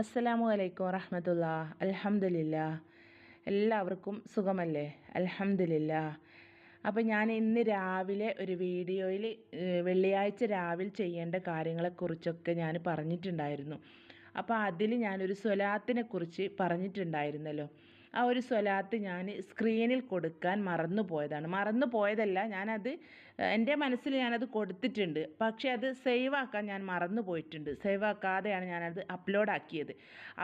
അസ്സലാമു അലൈക്കും വറഹമത്തുള്ള. അലഹമില്ല എല്ലാവർക്കും സുഖമല്ലേ? അലഹമില്ല അപ്പോൾ ഞാൻ ഇന്ന് രാവിലെ ഒരു വീഡിയോയിൽ വെള്ളിയാഴ്ച രാവിലെ ചെയ്യേണ്ട കാര്യങ്ങളെക്കുറിച്ചൊക്കെ ഞാൻ പറഞ്ഞിട്ടുണ്ടായിരുന്നു. അപ്പോൾ അതിൽ ഞാനൊരു സ്വലാത്തിനെ കുറിച്ച് പറഞ്ഞിട്ടുണ്ടായിരുന്നല്ലോ. ആ ഒരു സ്വലാത്ത് ഞാൻ സ്ക്രീനിൽ കൊടുക്കാൻ മറന്നു പോയതാണ് മറന്നു പോയതല്ല ഞാനത് എന്റെ മനസ്സിൽ ഞാനത് കൊടുത്തിട്ടുണ്ട്. പക്ഷേ അത് സേവ് ആക്കാൻ ഞാൻ മറന്നു പോയിട്ടുണ്ട്. സേവ് ആക്കാതെയാണ് ഞാനത് അപ്ലോഡ് ആക്കിയത്.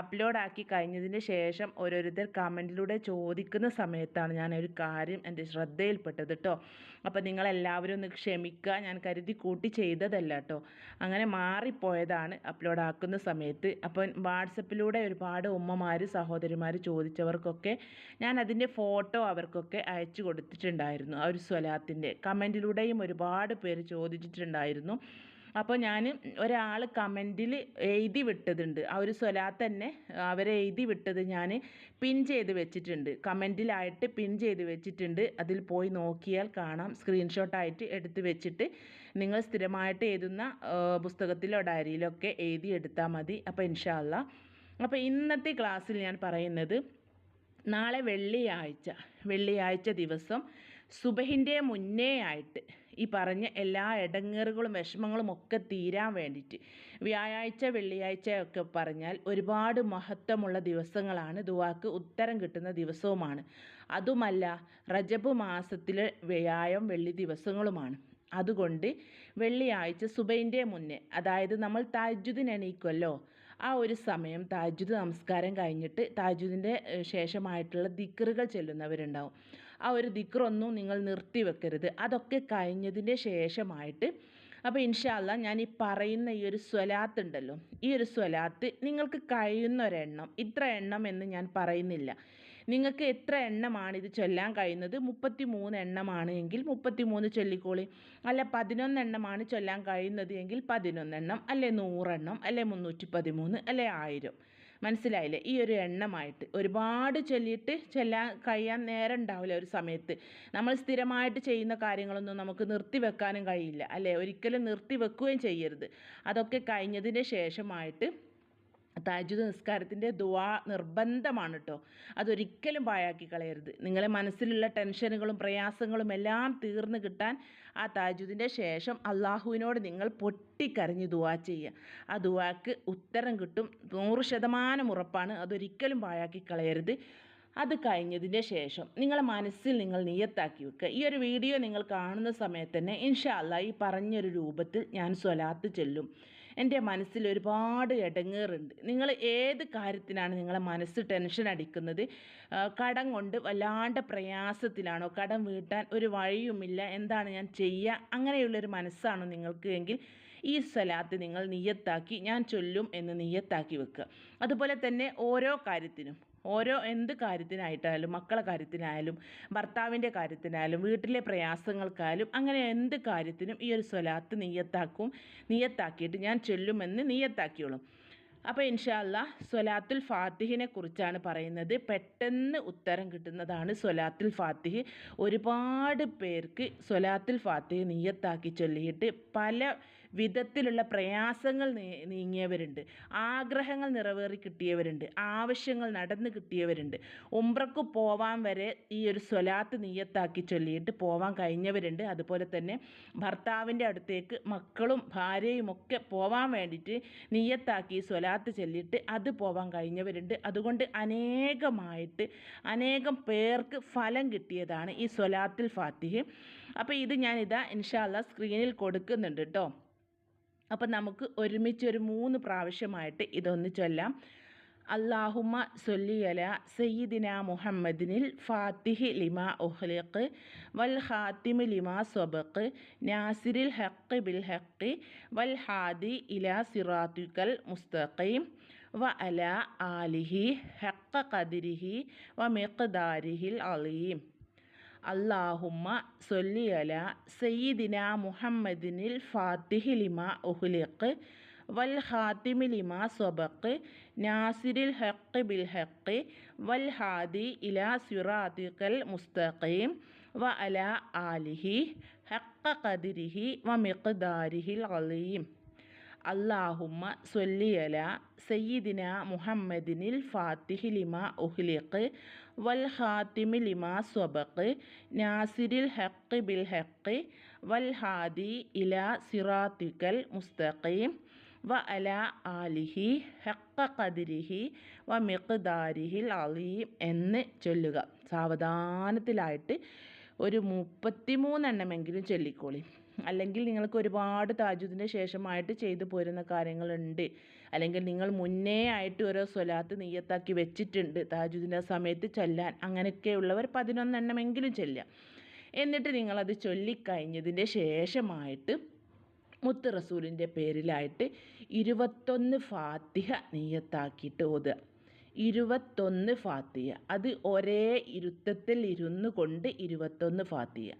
അപ്ലോഡ് ആക്കി കഴിഞ്ഞതിന് ശേഷം ഓരോരുത്തർ കമന്റിലൂടെ ചോദിക്കുന്ന സമയത്താണ് ഞാൻ ഒരു കാര്യം എന്റെ ശ്രദ്ധയിൽപ്പെട്ടത് കേട്ടോ അപ്പോൾ നിങ്ങളെല്ലാവരും ഒന്ന് ക്ഷമിക്കുക. ഞാൻ കരുതി കൂട്ടി ചെയ്തതല്ല കേട്ടോ അങ്ങനെ മാറിപ്പോയതാണ് അപ്ലോഡ് ആക്കുന്ന സമയത്ത്. അപ്പോൾ വാട്സപ്പിലൂടെ ഒരുപാട് ഉമ്മമാർ സഹോദരിമാർ ചോദിച്ചവർക്കൊക്കെ ഞാൻ അതിന്റെ ഫോട്ടോ അവർക്കൊക്കെ അയച്ചു കൊടുത്തിട്ടുണ്ടായിരുന്നു. ആ ഒരു സ്വലാത്തിന്റെ കമന്റിലൂടെയും ഒരുപാട് പേര് ചോദിച്ചിട്ടുണ്ടായിരുന്നു. അപ്പോൾ ഞാൻ ഒരാൾ കമന്റിൽ എഴുതി വിട്ടതുണ്ട്. ആ ഒരു സ്വലാത്ത് തന്നെ അവരെ എഴുതി വിട്ടത് ഞാൻ പിൻ ചെയ്ത് വെച്ചിട്ടുണ്ട്. കമന്റിലായിട്ട് പിൻ ചെയ്ത് വെച്ചിട്ടുണ്ട്. അതിൽ പോയി നോക്കിയാൽ കാണാം. സ്ക്രീൻഷോട്ടായിട്ട് എടുത്ത് വെച്ചിട്ട് നിങ്ങൾ സ്ഥിരമായിട്ട് എഴുതുന്ന പുസ്തകത്തിലോ ഡയറിയിലോ ഒക്കെ എഴുതി എടുത്താൽ മതി. അപ്പോൾ ഇൻഷാല്ല അപ്പോൾ ഇന്നത്തെ ക്ലാസ്സിൽ ഞാൻ പറയുന്നത് നാളെ വെള്ളിയാഴ്ച. വെള്ളിയാഴ്ച ദിവസം സുബഹിന്റെ മുന്നേ ആയിട്ട് ഈ പറഞ്ഞ എല്ലാ ഇടങ്ങേറുകളും വിഷമങ്ങളും ഒക്കെ തീരാൻ വേണ്ടിയിട്ട്. വ്യാഴാഴ്ച വെള്ളിയാഴ്ച ഒക്കെ പറഞ്ഞാൽ ഒരുപാട് മഹത്വമുള്ള ദിവസങ്ങളാണ്. ദുവാക്ക് ഉത്തരം കിട്ടുന്ന ദിവസവുമാണ്. അതുമല്ല റജബ് മാസത്തിലെ വ്യാഴം വെള്ളി ദിവസങ്ങളുമാണ്. അതുകൊണ്ട് വെള്ളിയാഴ്ച സുബൈന്റെ മുന്നേ അതായത് നമ്മൾ താജുദിന് എണീക്കുമല്ലോ ആ ഒരു സമയം താജുദ് നമസ്കാരം കഴിഞ്ഞിട്ട് താജുദിന്റെ ശേഷമായിട്ടുള്ള ദിക്കറുകൾ ചെല്ലുന്നവരുണ്ടാവും. ആ ഒരു ദിക്റൊന്നും നിങ്ങൾ നിർത്തി വെക്കരുത് അതൊക്കെ കഴിഞ്ഞതിന്റെ ശേഷമായിട്ട് അപ്പോൾ ഇൻഷാല്ല ഞാൻ ഈ പറയുന്ന ഈ ഒരു സ്വലാത്ത് ഉണ്ടല്ലോ ഈ ഒരു സ്വലാത്ത് നിങ്ങൾക്ക് കഴിയുന്ന ഒരെണ്ണം ഇത്ര എണ്ണം എന്ന് ഞാൻ പറയുന്നില്ല. നിങ്ങൾക്ക് എത്ര എണ്ണമാണ് ഇത് ചൊല്ലാൻ കഴിയുന്നത്? മുപ്പത്തി മൂന്ന് എണ്ണമാണ് എങ്കിൽ മുപ്പത്തി മൂന്ന് ചൊല്ലിക്കോളി. അല്ല പതിനൊന്ന് എണ്ണമാണ് ചൊല്ലാൻ കഴിയുന്നത് എങ്കിൽ പതിനൊന്നെണ്ണം അല്ലെ നൂറെണ്ണം അല്ലെ മുന്നൂറ്റി പതിമൂന്ന് അല്ലെ ആയിരം. മനസ്സിലായില്ലേ? ഈ ഒരു എണ്ണമായിട്ട് ഒരുപാട് ചൊല്ലിയിട്ട് ചെല്ലാൻ കഴിയാൻ നേരം ഉണ്ടാവില്ല ഒരു സമയത്ത്. നമ്മൾ സ്ഥിരമായിട്ട് ചെയ്യുന്ന കാര്യങ്ങളൊന്നും നമുക്ക് നിർത്തി വെക്കാനും കഴിയില്ല അല്ലേ? ഒരിക്കലും നിർത്തി വെക്കുകയും ചെയ്യരുത്. അതൊക്കെ കഴിഞ്ഞതിന് ശേഷമായിട്ട് താജുദ് നിസ്കാരത്തിന്റെ ദുവാ നിർബന്ധമാണ് കേട്ടോ അതൊരിക്കലും പാഴാക്കി കളയരുത്. നിങ്ങളെ മനസ്സിലുള്ള ടെൻഷനുകളും പ്രയാസങ്ങളും എല്ലാം തീർന്നു കിട്ടാൻ ആ താജുദിന്റെ ശേഷം അള്ളാഹുവിനോട് നിങ്ങൾ പൊട്ടിക്കരഞ്ഞ് ദുവാ ചെയ്യുക ആ ദുവാക്ക് ഉത്തരം കിട്ടും. നൂറ് ശതമാനം ഉറപ്പാണ്. അതൊരിക്കലും പാഴാക്കി കളയരുത്. അത് കഴിഞ്ഞതിന്റെ ശേഷം നിങ്ങളെ മനസ്സിൽ നിങ്ങൾ നിയത്താക്കി വെക്കുക. ഈ ഒരു വീഡിയോ നിങ്ങൾ കാണുന്ന സമയത്ത് തന്നെ ഇൻഷാല്ല ഈ പറഞ്ഞൊരു രൂപത്തിൽ ഞാൻ സ്വലാത്ത് ചെല്ലും. എന്റെ മനസ്സിൽ ഒരുപാട് ഇടങ്ങേറുണ്ട് നിങ്ങൾ ഏത് കാര്യത്തിനാണ് നിങ്ങളെ മനസ്സ് ടെൻഷൻ അടിക്കുന്നത്? കടം കൊണ്ട് വല്ലാണ്ട് പ്രയാസത്തിലാണോ? കടം വീട്ടാൻ ഒരു വഴിയുമില്ല. എന്താണ് ഞാൻ ചെയ്യുക അങ്ങനെയുള്ളൊരു മനസ്സാണോ നിങ്ങൾക്ക് എങ്കിൽ ഈ സ്ഥലത്ത് നിങ്ങൾ നിയത്താക്കി ഞാൻ ചൊല്ലും എന്ന് നിയത്താക്കി വെക്കുക. അതുപോലെ തന്നെ ഓരോ കാര്യത്തിനും. ഓരോ എന്ത് കാര്യത്തിനായിട്ടായാലും മക്കളെ കാര്യത്തിനായാലും ഭർത്താവിന്റെ കാര്യത്തിനായാലും വീട്ടിലെ പ്രയാസങ്ങൾക്കായാലും അങ്ങനെ എന്ത് കാര്യത്തിനും ഈ ഒരു സ്വലാത്ത് നീയത്താക്കും നീയത്താക്കിയിട്ട് ഞാൻ ചൊല്ലുമെന്ന് നീയത്താക്കിയോളും. അപ്പോൾ ഇൻഷാല്ല സ്വലാത്തുൽ ഫാത്തിഹിനെ കുറിച്ചാണ് പറയുന്നത്. പെട്ടെന്ന് ഉത്തരം കിട്ടുന്നതാണ് സ്വലാത്തുൽ ഫാത്തിഹ്. ഒരുപാട് പേർക്ക് സ്വലാത്തുൽ ഫാത്തിഹ് നീയത്താക്കി ചൊല്ലിയിട്ട് പല വിധത്തിലുള്ള പ്രയാസങ്ങൾ നീങ്ങിയവരുണ്ട്. ആഗ്രഹങ്ങൾ നിറവേറി കിട്ടിയവരുണ്ട്. ആവശ്യങ്ങൾ നടന്നു കിട്ടിയവരുണ്ട്. ഉംറക്ക് പോവാൻ വരെ ഈ ഒരു സ്വലാത്ത് നീയത്താക്കി ചൊല്ലിയിട്ട് പോവാൻ കഴിഞ്ഞവരുണ്ട്. അതുപോലെ തന്നെ ഭർത്താവിന്റെ അടുത്തേക്ക് മക്കളും ഭാര്യയും ഒക്കെ പോവാൻ വേണ്ടിയിട്ട് നീയത്താക്കി സ്വലാത്ത് ചൊല്ലിയിട്ട് അത് പോവാൻ കഴിഞ്ഞവരുണ്ട്. അതുകൊണ്ട് അനേകമായിട്ട് അനേകം പേർക്ക് ഫലം കിട്ടിയതാണ് ഈ സ്വലാത്തിൽ ഫാത്തിഹ്. അപ്പോൾ ഇത് ഞാനിതാ ഇൻഷാല്ല സ്ക്രീനിൽ കൊടുക്കുന്നുണ്ട് കേട്ടോ. അപ്പം നമുക്ക് ഒരുമിച്ച് ഒരു മൂന്ന് പ്രാവശ്യമായിട്ട് ഇതൊന്ന് ചൊല്ലാം. അള്ളാഹുമ സൊല്ലിയല സയ്യിദിന മുഹമ്മദിനിൽ ഫാത്തിഹി ലിമ ഉഹ്ലിഖ് വൽ ഹാത്തിമ ലിമ സൊബക്ക് നാസിരിൽ ഹക്ക് ബിൽ ഹക്ക് വൽ ഹാദി ഇല സിറാത്തുക്കൽ മുസ്തഖീം വ അല ആലിഹി ഹക്ക കതിരിഹി വ മിഖ്ദാരിഹിൽ അലീം അള്ളാഹുമ്മ സൊല്ലിയല സയ്യിദിന മുഹമ്മദിനിൽ ഫാത്തിഹി ലിമ ഉഹ്ലിഖ് വൽ ഖാത്തിമി ലിമാ സ്വബക്ക് നാസിരിൽ ഹക്ക് ബിൽ ഹക്ക് വൽ ഹാദി ഇല സിറാത്തിക്കൽ മുസ്തഖീം വ അല ആലിഹി ഹക്ക ഖദിരിഹി വ മിഖ്ദാരിഹിൽ അലീം അല്ലാഹുമ്മ സ്വല്ലിയല സയ്യിദിന മുഹമ്മദിനിൽ ഫാത്തിഹി ലിമ ഉഹ്ലിഖ് വൽ ഹാത്തിമി ലിമ സ്വബഖ് നാസിരിൽ ഹഖ് ബിൽ ഹഖ് വൽ ഹാദി ഇല സിറാത്തിക്കൽ മുസ്തഖീം വ അല ആലിഹി ഹക്ക ഖദ്രിഹി വ മിഖ്ദാരിഹിൽ അലീം എന്ന് ചൊല്ലുക. സാവധാനത്തിലായിട്ട് ഒരു മുപ്പത്തിമൂന്നെണ്ണമെങ്കിലും ചൊല്ലിക്കോളി. അല്ലെങ്കിൽ നിങ്ങൾക്ക് ഒരുപാട് താജുദിന് ശേഷമായിട്ട് ചെയ്തു പോരുന്ന കാര്യങ്ങളുണ്ട്. അല്ലെങ്കിൽ നിങ്ങൾ മുന്നേ ആയിട്ട് ഓരോ സ്വലാത്ത് നെയ്യത്താക്കി വെച്ചിട്ടുണ്ട്. താജുദിന്റെ സമയത്ത് ചൊല്ലാൻ അങ്ങനെയൊക്കെയുള്ളവർ പതിനൊന്നെണ്ണമെങ്കിലും ചൊല്ലാം എന്നിട്ട് നിങ്ങളത് ചൊല്ലിക്കഴിഞ്ഞതിന്റെ ശേഷമായിട്ട് മുത്ത് റസൂലിന്റെ പേരിലായിട്ട് ഇരുപത്തൊന്ന് ഫാത്തിഹ നെയ്യത്താക്കിയിട്ട് ഓതുക. ഇരുപത്തൊന്ന് ഫാത്തിഹ. അത് ഒരേ ഇരുത്തത്തിൽ ഇരുന്നു കൊണ്ട് ഇരുപത്തൊന്ന് ഫാത്തിഹ.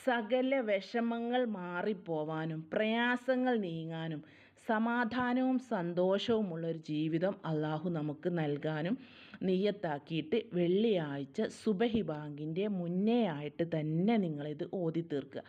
സകല വിഷമങ്ങൾ മാറിപ്പോവാനും പ്രയാസങ്ങൾ നീങ്ങാനും സമാധാനവും സന്തോഷവുമുള്ളൊരു ജീവിതം അള്ളാഹു നമുക്ക് നൽകാനും നീയത്താക്കിയിട്ട് വെള്ളിയാഴ്ച സുബഹി ബാങ്കിന്റെ മുന്നേ ആയിട്ട് തന്നെ നിങ്ങളിത് ഓതി തീർക്കുക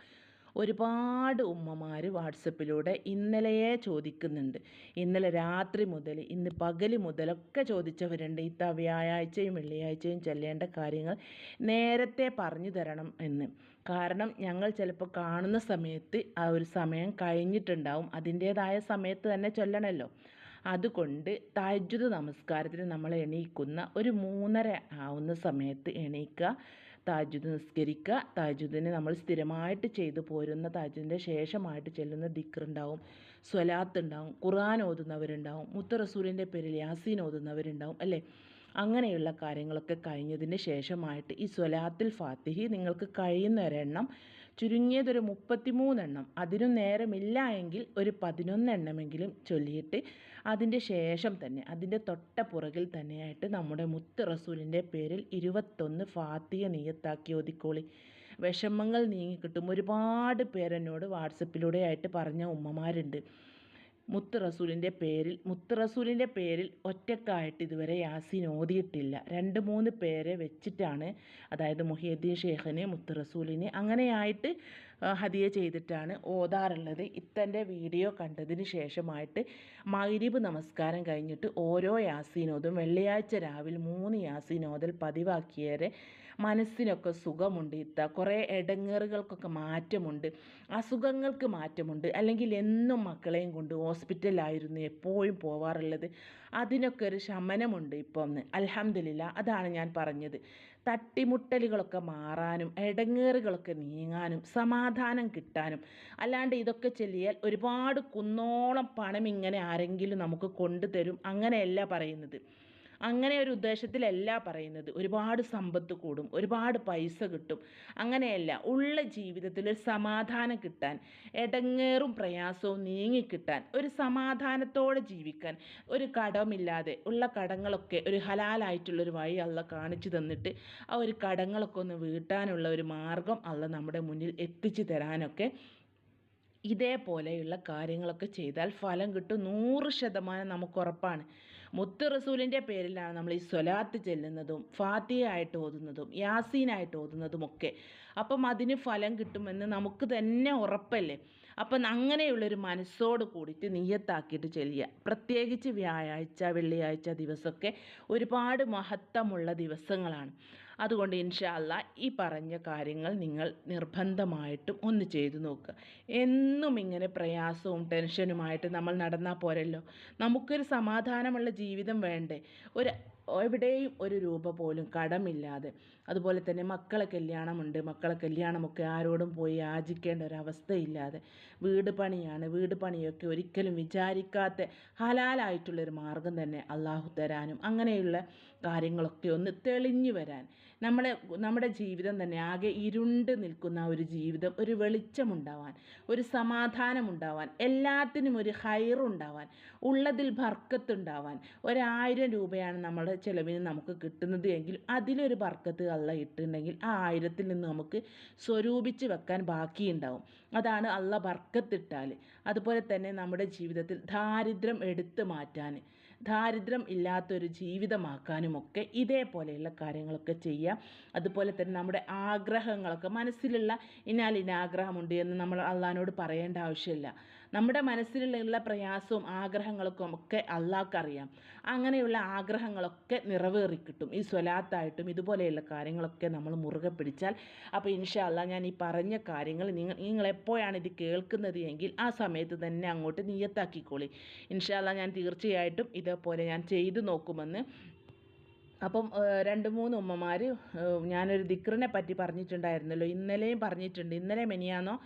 ഒരുപാട് ഉമ്മമാർ വാട്സപ്പിലൂടെ ഇന്നലെയെ ചോദിക്കുന്നുണ്ട്. ഇന്നലെ രാത്രി മുതൽ ഇന്ന് പകൽ മുതലൊക്കെ ചോദിച്ചവരുണ്ട്. ഇത്ത വ്യാഴാഴ്ചയും വെള്ളിയാഴ്ചയും ചെല്ലേണ്ട കാര്യങ്ങൾ നേരത്തെ പറഞ്ഞു തരണം എന്ന്. കാരണം ഞങ്ങൾ ചിലപ്പോൾ കാണുന്ന സമയത്ത് ആ ഒരു സമയം കഴിഞ്ഞിട്ടുണ്ടാവും. അതിന്റേതായ സമയത്ത് തന്നെ ചൊല്ലണമല്ലോ അതുകൊണ്ട് താജ്ജുദ് നമസ്കാരത്തിന് നമ്മൾ എണീക്കുന്ന ഒരു മൂന്നര ആവുന്ന സമയത്ത് എണീക്കുക താജ്ജുദ് നിസ്കരിക്കുക. താജ്ജുദിന് നമ്മൾ സ്ഥിരമായിട്ട് ചെയ്തു പോരുന്ന താജുദിന്റെ ശേഷമായിട്ട് ചെല്ലുന്ന ദിക്റുണ്ടാവും സ്വലാത്ത് ഉണ്ടാവും ഖുർആൻ ഓതുന്നവരുണ്ടാവും മുത്ത റസൂലിന്റെ പേരിൽ യാസീൻ ഓതുന്നവരുണ്ടാവും അല്ലേ? അങ്ങനെയുള്ള കാര്യങ്ങളൊക്കെ കഴിഞ്ഞതിന് ശേഷമായിട്ട് ഈ സ്വലാത്തിൽ ഫാത്തിഹി നിങ്ങൾക്ക് കഴിയുന്ന ഒരെണ്ണം ചുരുങ്ങിയതൊരു മുപ്പത്തിമൂന്നെണ്ണം. അതിനും നേരമില്ല എങ്കിൽ ഒരു പതിനൊന്നെണ്ണമെങ്കിലും ചൊല്ലിയിട്ട് അതിന്റെ ശേഷം തന്നെ അതിന്റെ തൊട്ട പുറകിൽ തന്നെയായിട്ട് നമ്മുടെ മുത്ത് റസൂലിന്റെ പേരിൽ ഇരുപത്തൊന്ന് ഫാത്തിയ നീയത്താക്കി ഒതുക്കോളി. വിഷമങ്ങൾ നീങ്ങിക്കിട്ടും ഒരുപാട് പേരെന്നോട് വാട്സപ്പിലൂടെ ആയിട്ട് പറഞ്ഞ ഉമ്മമാരുണ്ട്. മുത്ത് റസൂലിന്റെ പേരിൽ മുത്ത് റസൂലിന്റെ പേരിൽ ഒറ്റക്കായിട്ട് ഇതുവരെ യാസീൻ ഓതിയിട്ടില്ല. രണ്ട് മൂന്ന് പേരെ വെച്ചിട്ടാണ് അതായത് മുഹിയദ്ദീൻ ഷേഖിന് മുത്ത് റസൂലിന് അങ്ങനെയായിട്ട് ഹദിയ ചെയ്തിട്ടാണ് ഓതാറുള്ളത്. ഇത്തന്റെ വീഡിയോ കണ്ടതിന് ശേഷമായിട്ട് മൈരിബ് നമസ്കാരം കഴിഞ്ഞിട്ട് ഓരോ യാസീനോദും വെള്ളിയാഴ്ച രാവിലെ മൂന്ന് യാസീനോദൽ പതിവാക്കിയേറെ മനസ്സിനൊക്കെ സുഖമുണ്ട്. ഇത്ത കുറേ ഇടങ്ങേറുകൾക്കൊക്കെ മാറ്റമുണ്ട്. അസുഖങ്ങൾക്ക് മാറ്റമുണ്ട്. അല്ലെങ്കിൽ എന്നും മക്കളെയും കൊണ്ട് ഹോസ്പിറ്റലായിരുന്നു എപ്പോഴും പോവാറുള്ളത്. അതിനൊക്കെ ഒരു ശമനമുണ്ട് ഇപ്പം. അലഹമില്ല അതാണ് ഞാൻ പറഞ്ഞത്. തട്ടിമുട്ടലുകളൊക്കെ മാറാനും ഇടങ്ങേറുകളൊക്കെ നീങ്ങാനും സമാധാനം കിട്ടാനും. അല്ലാണ്ട് ഇതൊക്കെ ചെല്ലിയാൽ ഒരുപാട് കുന്നോളം പണം ഇങ്ങനെ ആരെങ്കിലും നമുക്ക് കൊണ്ടുതരും. അങ്ങനെയല്ല പറയുന്നത്. അങ്ങനെ ഒരു ഉദ്ദേശത്തിലല്ല പറയുന്നത്. ഒരുപാട് സമ്പത്ത് കൂടും ഒരുപാട് പൈസ കിട്ടും. അങ്ങനെയല്ല ഉള്ള ജീവിതത്തിൽ ഒരു സമാധാനം കിട്ടാൻ ഇടങ്ങേറും പ്രയാസവും നീങ്ങിക്കിട്ടാൻ ഒരു സമാധാനത്തോടെ ജീവിക്കാൻ ഒരു കടമില്ലാതെ ഉള്ള കടങ്ങളൊക്കെ ഒരു ഹലാലായിട്ടുള്ള ഒരു വഴി അല്ല കാണിച്ചു തന്നിട്ട് ആ ഒരു കടങ്ങളൊക്കെ ഒന്ന് വീട്ടാനുള്ള ഒരു മാർഗം അള്ള നമ്മുടെ മുന്നിൽ എത്തിച്ചു തരാനൊക്കെ ഇതേപോലെയുള്ള കാര്യങ്ങളൊക്കെ ചെയ്താൽ ഫലം കിട്ടും നൂറ് ശതമാനം നമുക്ക് ഉറപ്പാണ്. മുത്ത് റസൂലിന്റെ പേരിലാണ് നമ്മൾ ഈ സ്വലാത്ത് ചെല്ലുന്നതും ഫാത്തിയായിട്ട് ഓതുന്നതും യാസീനായിട്ട് ഓതുന്നതും ഒക്കെ അപ്പം അതിന് ഫലം കിട്ടുമെന്ന് നമുക്ക് തന്നെ ഉറപ്പല്ലേ? അപ്പം അങ്ങനെയുള്ളൊരു മനസ്സോട് കൂടിയിട്ട് നീയത്താക്കിയിട്ട് ചെല്ലുക. പ്രത്യേകിച്ച് വ്യാഴാഴ്ച വെള്ളിയാഴ്ച ദിവസമൊക്കെ ഒരുപാട് മഹത്വമുള്ള ദിവസങ്ങളാണ്. അതുകൊണ്ട് ഇൻഷാല്ല ഈ പറഞ്ഞ കാര്യങ്ങൾ നിങ്ങൾ നിർബന്ധമായിട്ടും ഒന്ന് ചെയ്തു നോക്കുക എന്നും ഇങ്ങനെ പ്രയാസവും ടെൻഷനുമായിട്ട് നമ്മൾ നടന്നാൽ പോരല്ലോ. നമുക്കൊരു സമാധാനമുള്ള ജീവിതം വേണ്ടേ? ഒരു എവിടെയും ഒരു രൂപ പോലും കടമില്ലാതെ. അതുപോലെ തന്നെ മക്കളെ കല്യാണമുണ്ട്. മക്കളെ കല്യാണമൊക്കെ ആരോടും പോയി യാചിക്കേണ്ട ഒരവസ്ഥയില്ലാതെ വീട് പണിയാണ്. വീട് പണിയൊക്കെ ഒരിക്കലും വിചാരിക്കാത്ത ഹലാലായിട്ടുള്ളൊരു മാർഗം തന്നെ അള്ളാഹു തരാനും അങ്ങനെയുള്ള കാര്യങ്ങളൊക്കെ ഒന്ന് തെളിഞ്ഞു വരാൻ. നമ്മളെ നമ്മുടെ ജീവിതം തന്നെ ആകെ ഇരുണ്ട് നിൽക്കുന്ന ഒരു ജീവിതം ഒരു വെളിച്ചമുണ്ടാവാൻ ഒരു സമാധാനമുണ്ടാവാൻ എല്ലാത്തിനും ഒരു ഹൈറുണ്ടാവാൻ ഉള്ളതിൽ ബർക്കത്തുണ്ടാവാൻ ഒരായിരം രൂപയാണ് നമ്മുടെ ചിലവിന് നമുക്ക് കിട്ടുന്നത് എങ്കിൽ അതിലൊരു ബർക്കത്ത് അള്ള ഇട്ടുണ്ടെങ്കിൽ ആ ആയിരത്തിൽ നിന്ന് നമുക്ക് സ്വരൂപിച്ച് വെക്കാൻ ബാക്കിയുണ്ടാവും. അതാണ് അള്ള ബർക്കത്തിട്ടാൽ അതുപോലെ തന്നെ നമ്മുടെ ജീവിതത്തിൽ ദാരിദ്ര്യം എടുത്തു മാറ്റാൻ ദാരിദ്ര്യം ഇല്ലാത്തൊരു ജീവിതമാക്കാനുമൊക്കെ ഇതേപോലെയുള്ള കാര്യങ്ങളൊക്കെ ചെയ്യാം അതുപോലെ തന്നെ നമ്മുടെ ആഗ്രഹങ്ങളൊക്കെ മനസ്സിലുള്ള ഇന്നാലിന്ന ആഗ്രഹമുണ്ട് എന്ന് നമ്മൾ അള്ളഹാനോട് പറയേണ്ട ആവശ്യമില്ല. നമ്മുടെ മനസ്സിലുള്ള പ്രയാസവും ആഗ്രഹങ്ങൾക്കും ഒക്കെ അള്ളാഹ്ക്കറിയാം. അങ്ങനെയുള്ള ആഗ്രഹങ്ങളൊക്കെ നിറവേറി കിട്ടും. ഈ സ്വലാത്തായിട്ടും ഇതുപോലെയുള്ള കാര്യങ്ങളൊക്കെ നമ്മൾ മുറുകെ പിടിച്ചാൽ അപ്പോൾ ഇൻഷാ അല്ലാ ഞാൻ ഈ പറഞ്ഞ കാര്യങ്ങൾ നിങ്ങൾ നിങ്ങൾ എപ്പോഴാണ് ഇത് കേൾക്കുന്നത് എങ്കിൽ ആ സമയത്ത് തന്നെ അങ്ങോട്ട് നിയത്താക്കിക്കോളി. ഇൻഷാ അല്ലാ ഞാൻ തീർച്ചയായിട്ടും ഇതേപോലെ ഞാൻ ചെയ്തു നോക്കുമെന്ന്. അപ്പം രണ്ട് മൂന്ന് ഉമ്മമാർ ഞാനൊരു ദിക്റിനെ പറ്റി പറഞ്ഞിട്ടുണ്ടായിരുന്നല്ലോ. ഇന്നലെയും പറഞ്ഞിട്ടുണ്ട്. ഇന്നലെ മെനിയാന്നോ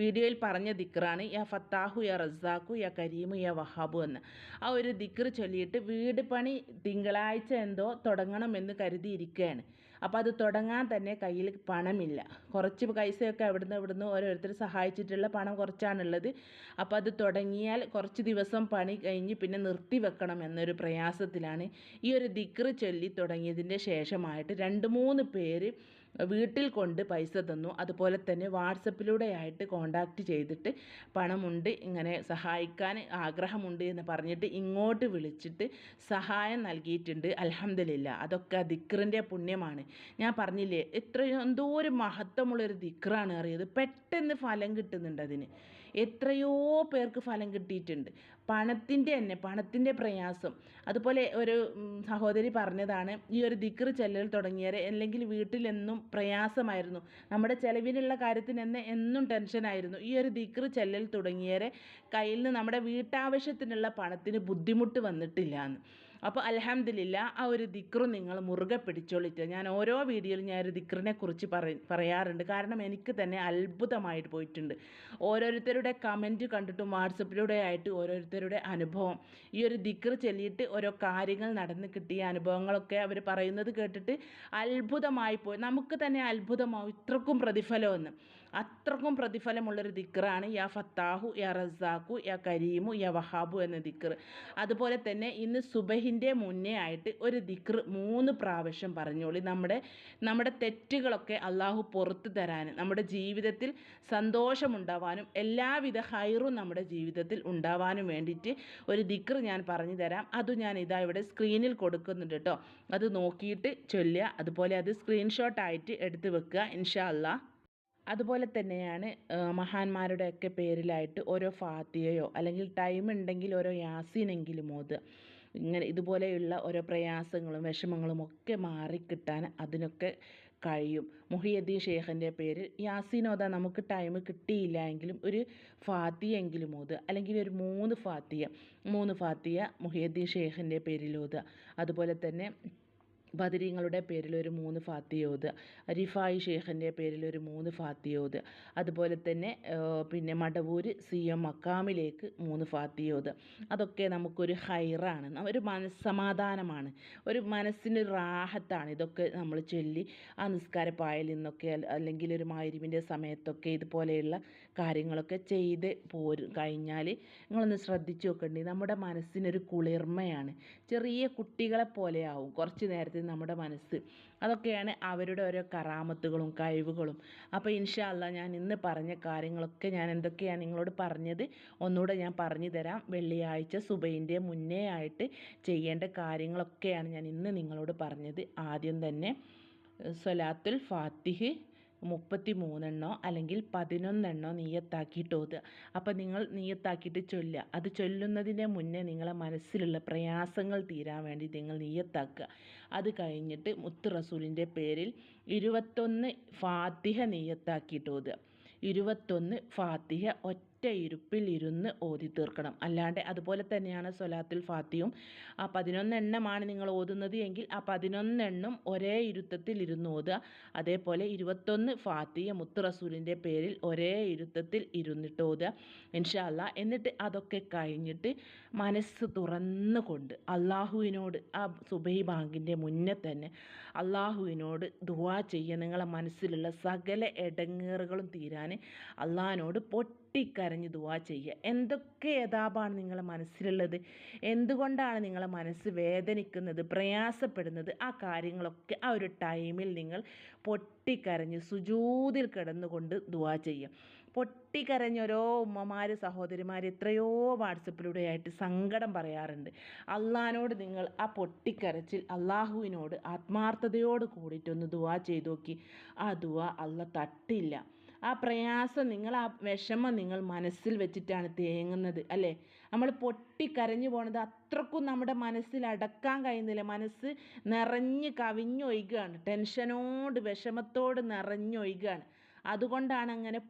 വീഡിയോയിൽ പറഞ്ഞ ദിക്റാണ് യാ ഫത്താഹു യാ റസാഖു യാ കരീമു യാ വഹാബു എന്ന്. ആ ഒരു ദിക്ർ ചൊല്ലിയിട്ട് വീട് പണി തിങ്കളാഴ്ച എന്തോ തുടങ്ങണമെന്ന് കരുതിയിരിക്കുകയാണ്. അപ്പോൾ അത് തുടങ്ങാൻ തന്നെ കയ്യിൽ പണമില്ല. കുറച്ച് പൈസയൊക്കെ അവിടുന്ന് ഇവിടുന്ന് ഓരോരുത്തർ സഹായിച്ചിട്ടുള്ള പണം കുറച്ചാണുള്ളത്. അപ്പോൾ അത് തുടങ്ങിയാൽ കുറച്ച് ദിവസം പണി കഴിഞ്ഞ് പിന്നെ നിർത്തി വെക്കണം എന്നൊരു പ്രയാസത്തിലാണ് ഈ ഒരു ദിക്ർ ചൊല്ലി തുടങ്ങിയതിന്റെ ശേഷമായിട്ട് രണ്ട് മൂന്ന് പേര് വീട്ടിൽ കൊണ്ട് പൈസ തന്നു. അതുപോലെ തന്നെ വാട്സപ്പിലൂടെ ആയിട്ട് കോണ്ടാക്റ്റ് ചെയ്തിട്ട് പണമുണ്ട് ഇങ്ങനെ സഹായിക്കാൻ ആഗ്രഹമുണ്ട് എന്ന് പറഞ്ഞിട്ട് ഇങ്ങോട്ട് വിളിച്ചിട്ട് സഹായം നൽകിയിട്ടുണ്ട്. അലഹമില്ല അതൊക്കെ ദിക്റിന്റെ പുണ്യമാണ്. ഞാൻ പറഞ്ഞില്ലേ എത്രയോ എന്തോ ഒരു മഹത്വമുള്ളൊരു ദിക്റാണ് അറിയത് പെട്ടെന്ന് ഫലം കിട്ടുന്നുണ്ട് അതിന്. എത്രയോ പേർക്ക് ഫലം കിട്ടിയിട്ടുണ്ട്. പണത്തിന്റെ തന്നെ പണത്തിന്റെ പ്രയാസം. അതുപോലെ ഒരു സഹോദരി പറഞ്ഞതാണ് ഈ ഒരു ദിക്ർ ചെല്ലൽ തുടങ്ങിയാൽ അല്ലെങ്കിൽ വീട്ടിലെന്നും പ്രയാസമായിരുന്നു. നമ്മുടെ ചിലവിനുള്ള കാര്യത്തിന് എന്നെ എന്നും ടെൻഷനായിരുന്നു ഈ ഒരു ദിക്ർ ചെല്ലൽ തുടങ്ങിയാൽ കയ്യിൽ നിന്ന് നമ്മുടെ വീട്ടാവശ്യത്തിനുള്ള പണത്തിന് ബുദ്ധിമുട്ട് വന്നിട്ടില്ല എന്ന്. അപ്പോൾ അലഹമില്ല ആ ഒരു ദിക്റും നിങ്ങൾ മുറുകെ പിടിച്ചോളിട്ട് ഞാൻ ഓരോ വീഡിയോയിലും ഞാൻ ഒരു ദിക്റിനെ കുറിച്ച് പറയാറുണ്ട്. കാരണം എനിക്ക് തന്നെ അത്ഭുതമായിട്ട് പോയിട്ടുണ്ട്. ഓരോരുത്തരുടെ കമന്റ് കണ്ടിട്ടും വാട്സപ്പിലൂടെ ആയിട്ട് ഓരോരുത്തരുടെ അനുഭവം. ഈ ഒരു ദിക്ർ ചൊല്ലിയിട്ട് ഓരോ കാര്യങ്ങൾ നടന്ന് കിട്ടിയ അനുഭവങ്ങളൊക്കെ അവർ പറയുന്നത് കേട്ടിട്ട് അത്ഭുതമായി പോയി. നമുക്ക് തന്നെ അത്ഭുതമാവും. ഇത്രക്കും പ്രതിഫലമെന്ന് അത്രക്കും പ്രതിഫലമുള്ളൊരു ദിക്റാണ് യാ ഫത്താഹു യാ റസാഖു യാ കരീമു യാ വഹാബു എന്ന ദിക്ർ അതുപോലെ തന്നെ ഇന്ന് സുബഹിന്റെ മുന്നേ ആയിട്ട് ഒരു ദിക്ർ മൂന്ന് പ്രാവശ്യം പറഞ്ഞോളി. നമ്മുടെ നമ്മുടെ തെറ്റുകളൊക്കെ അള്ളാഹു പുറത്തു തരാനും നമ്മുടെ ജീവിതത്തിൽ സന്തോഷമുണ്ടാവാനും എല്ലാവിധ ഹൈറും നമ്മുടെ ജീവിതത്തിൽ ഉണ്ടാവാനും വേണ്ടിയിട്ട് ഒരു ദിക്ർ ഞാൻ പറഞ്ഞു തരാം. അത് ഞാൻ ഇതാ ഇവിടെ സ്ക്രീനിൽ കൊടുക്കുന്നുണ്ട് കേട്ടോ. അത് നോക്കിയിട്ട് ചൊല്ലുക. അതുപോലെ അത് സ്ക്രീൻഷോട്ടായിട്ട് എടുത്ത് വെക്കുക ഇൻഷാ അള്ളാഹ് അതുപോലെ തന്നെയാണ് മഹാന്മാരുടെയൊക്കെ പേരിലായിട്ട് ഓരോ ഫാത്തിയയോ അല്ലെങ്കിൽ ടൈം ഉണ്ടെങ്കിൽ ഓരോ യാസീനെങ്കിലും ഓതുക ഇങ്ങനെ ഇതുപോലെയുള്ള ഓരോ പ്രയാസങ്ങളും വിഷമങ്ങളും ഒക്കെ മാറിക്കിട്ടാൻ അതിനൊക്കെ കഴിയും. മുഹിയദ്ദീൻ ഷേഖിന്റെ പേര് ഓതാൻ നമുക്ക് ടൈം കിട്ടിയില്ല എങ്കിലും ഒരു ഫാത്തിയെങ്കിലും ഓതുക അല്ലെങ്കിൽ ഒരു മൂന്ന് ഫാത്തിയ മൂന്ന് ഫാത്തിയ മുഹിയദ്ദീൻ ഷേഖിന്റെ പേരിൽ ഓതുക അതുപോലെ തന്നെ ബദരീങ്ങളുടെ പേരിൽ ഒരു മൂന്ന് ഫാത്തിയോത് റിഫായി ഷേഖിന്റെ പേരിൽ ഒരു മൂന്ന് ഫാത്തിയോത് അതുപോലെ തന്നെ പിന്നെ മടവൂര് സി എം മക്കാമിലേക്ക് മൂന്ന് ഫാത്തിയോത് അതൊക്കെ നമുക്കൊരു ഹൈറാണ് ഒരു മനസ്സമാധാനമാണ് ഒരു മനസ്സിന് റാഹത്താണ് ഇതൊക്കെ നമ്മൾ ചൊല്ലി ആ നിസ്കാരപ്പായയിൽ നിന്നൊക്കെ അല്ലെങ്കിൽ ഒരു മായിരിവിന്റെ സമയത്തൊക്കെ ഇതുപോലെയുള്ള കാര്യങ്ങളൊക്കെ ചെയ്ത് പോരും കഴിഞ്ഞാൽ നിങ്ങളൊന്ന് ശ്രദ്ധിച്ചു നോക്കണ്ടേ? നമ്മുടെ മനസ്സിനൊരു കുളിർമയാണ്. ചെറിയ കുട്ടികളെ പോലെയാവും കുറച്ച് നേരത്തെ നമ്മുടെ മനസ്സ്. അതൊക്കെയാണ് അവരുടെ ഓരോ കറാമത്തുകളും കഴിവുകളും. അപ്പോൾ ഇൻഷാല്ല ഞാൻ ഇന്ന് പറഞ്ഞ കാര്യങ്ങളൊക്കെ ഞാൻ എന്തൊക്കെയാണ് നിങ്ങളോട് പറഞ്ഞത്? ഒന്നുകൂടെ ഞാൻ പറഞ്ഞു തരാം. വെള്ളിയാഴ്ച സുബൈന്റെ മുന്നേ ആയിട്ട് ചെയ്യേണ്ട കാര്യങ്ങളൊക്കെയാണ് ഞാൻ ഇന്ന് നിങ്ങളോട് പറഞ്ഞത്. ആദ്യം തന്നെ സ്വലാത്തുൽ ഫാത്തിഹ് മുപ്പത്തി മൂന്നെണ്ണോ അല്ലെങ്കിൽ പതിനൊന്നെണ്ണോ നീയത്താക്കിയിട്ട് ഓതുക അപ്പോൾ നിങ്ങൾ നീയത്താക്കിയിട്ട് ചൊല്ലുക. അത് ചൊല്ലുന്നതിന് മുന്നേ നിങ്ങളെ മനസ്സിലുള്ള പ്രയാസങ്ങൾ തീരാൻ വേണ്ടി നിങ്ങൾ നീയത്താക്കുക. അത് കഴിഞ്ഞിട്ട് മുത്ത് റസൂലിന്റെ പേരിൽ ഇരുപത്തൊന്ന് ഫാത്തിഹ നീയത്താക്കിയിട്ട് ഓതുക ഇരുപത്തൊന്ന് ഫാത്തിഹ ഒറ്റ ഇരുപ്പിൽ ഇരുന്ന് ഓതി തീർക്കണം അല്ലാണ്ട് അതുപോലെ തന്നെയാണ് സ്വലാത്തുൽ ഫാത്തിയും. ആ പതിനൊന്നെണ്ണമാണ് നിങ്ങൾ ഓതുന്നത് എങ്കിൽ ആ പതിനൊന്നെണ്ണം ഒരേ ഇരുത്തത്തിൽ ഇരുന്ന് ഓതുക. അതേപോലെ ഇരുപത്തൊന്ന് ഫാത്തിയ മുത്ത് റസൂലിന്റെ പേരിൽ ഒരേ ഇരുത്തത്തിൽ ഇരുന്നിട്ട് ഓതുക. ഇൻഷാല്ല എന്നിട്ട് അതൊക്കെ കഴിഞ്ഞിട്ട് മനസ്സ് തുറന്നുകൊണ്ട് അള്ളാഹുവിനോട് ആ സുബൈ ബാങ്കിന്റെ മുന്നേ തന്നെ അള്ളാഹുവിനോട് ദുവാ ചെയ്യുക. നിങ്ങളെ മനസ്സിലുള്ള സകല ഇടങ്ങേറുകളും തീരാൻ അള്ളാഹിനോട് പൊട്ടിക്കരഞ്ഞ് ദുവാ ചെയ്യുക. എന്തൊക്കെ യഥാപാണ് നിങ്ങളെ മനസ്സിലുള്ളത്? എന്തുകൊണ്ടാണ് നിങ്ങളെ മനസ്സ് വേദനിക്കുന്നത് പ്രയാസപ്പെടുന്നത്? ആ കാര്യങ്ങളൊക്കെ ആ ഒരു ടൈമിൽ നിങ്ങൾ പൊട്ടിക്കരഞ്ഞ് സുജൂതിൽ കിടന്നുകൊണ്ട് ദുവാ ചെയ്യുക. പൊട്ടിക്കരഞ്ഞ ഓരോ ഉമ്മമാർ സഹോദരിമാർ എത്രയോ വാട്സപ്പിലൂടെ ആയിട്ട് സങ്കടം പറയാറുണ്ട്. അള്ളഹാനോട് നിങ്ങൾ ആ പൊട്ടിക്കരച്ചിൽ അള്ളാഹുവിനോട് ആത്മാർത്ഥതയോട് കൂടിയിട്ടൊന്ന് ദുവാ ചെയ്തു നോക്കി. ആ ദുവാ അള്ള തട്ടില്ല. ആ പ്രയാസം നിങ്ങൾ ആ വിഷമം നിങ്ങൾ മനസ്സിൽ വെച്ചിട്ടാണ് തേങ്ങുന്നത് അല്ലേ? നമ്മൾ പൊട്ടിക്കരഞ്ഞു പോണത് അത്രക്കും നമ്മുടെ മനസ്സിൽ അടക്കാൻ കഴിയുന്നില്ല. മനസ്സ് നിറഞ്ഞ് കവിഞ്ഞൊഴുകുകയാണ് ടെൻഷനോട് വിഷമത്തോട് നിറഞ്ഞൊഴുകുകയാണ് അതുകൊണ്ടാണ് അങ്ങനെ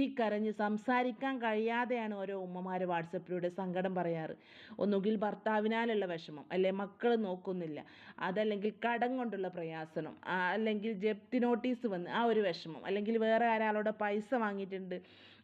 പൊട്ടിക്കരഞ്ഞ് സംസാരിക്കാൻ കഴിയാതെയാണ് ഓരോ ഉമ്മമാർ വാട്സപ്പിലൂടെ സങ്കടം പറയാറ്. ഒന്നുകിൽ ഭർത്താവിനാലുള്ള വിഷമം അല്ലെ? മക്കൾ നോക്കുന്നില്ല. അതല്ലെങ്കിൽ കടം കൊണ്ടുള്ള പ്രയാസനം അല്ലെങ്കിൽ ജപ്തി നോട്ടീസ് വന്ന് ആ ഒരു വിഷമം അല്ലെങ്കിൽ വേറെ ആരാളോട് പൈസ വാങ്ങിയിട്ടുണ്ട്.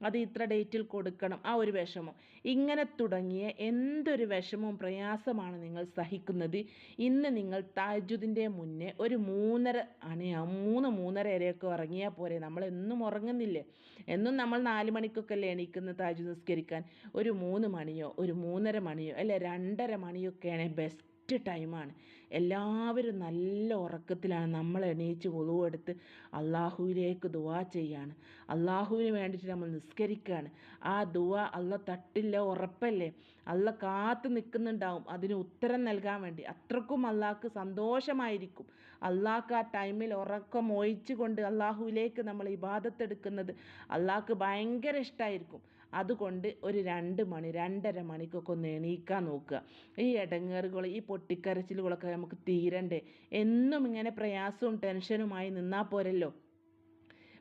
അത് ഇത്ര ഡേറ്റിൽ കൊടുക്കണം. ആ ഒരു വിഷമം. ഇങ്ങനെ തുടങ്ങിയ എന്തൊരു വിഷമവും പ്രയാസമാണ് നിങ്ങൾ സഹിക്കുന്നത്. ഇന്ന് നിങ്ങൾ താജുദിന്റെ മുന്നേ ഒരു മൂന്നര അണയാ മൂന്ന് മൂന്നര വരെയൊക്കെ ഉറങ്ങിയാൽ പോരെ. നമ്മൾ എന്നും ഉറങ്ങുന്നില്ലേ? എന്നും നമ്മൾ നാല് മണിക്കൊക്കെ അല്ലേ എണീക്കുന്നത് താജു നിസ്കരിക്കാൻ? ഒരു മൂന്ന് മണിയോ ഒരു മൂന്നര മണിയോ അല്ലെ രണ്ടര മണിയൊക്കെയാണ് ബെസ്റ്റ് ടൈമാണ് എല്ലാവരും നല്ല ഉറക്കത്തിലാണ് നമ്മൾ എണീച്ച് ഒതുവെടുത്ത് അള്ളാഹുവിലേക്ക് ദുവാ ചെയ്യാണ്. അള്ളാഹുവിന് വേണ്ടിയിട്ട് നമ്മൾ നിസ്കരിക്കുകയാണ് ആ ദുവ അല്ല തട്ടില്ല ഉറപ്പല്ലേ? അല്ല കാത്തു നിൽക്കുന്നുണ്ടാവും. അതിന് ഉത്തരം നൽകാൻ വേണ്ടി. അത്രക്കും അള്ളാഹ്ക്ക് സന്തോഷമായിരിക്കും. അള്ളാഹ്ക്ക് ആ ടൈമിൽ ഉറക്കം ഒഴിച്ചു കൊണ്ട് അള്ളാഹുവിലേക്ക് നമ്മൾ ഇബാദത്തെടുക്കുന്നത് അള്ളാഹ്ക്ക് ഭയങ്കര ഇഷ്ടമായിരിക്കും അതുകൊണ്ട് ഒരു രണ്ട് മണി രണ്ടര മണിക്കൊക്കെ ഒന്ന് എണീക്കാൻ നോക്കുക. ഈ ഇടങ്ങേറുകൾ ഈ പൊട്ടിക്കരച്ചിലുകളൊക്കെ നമുക്ക് തീരണ്ടേ? എന്നും ഇങ്ങനെ പ്രയാസവും ടെൻഷനുമായി നിന്നാൽ പോരല്ലോ.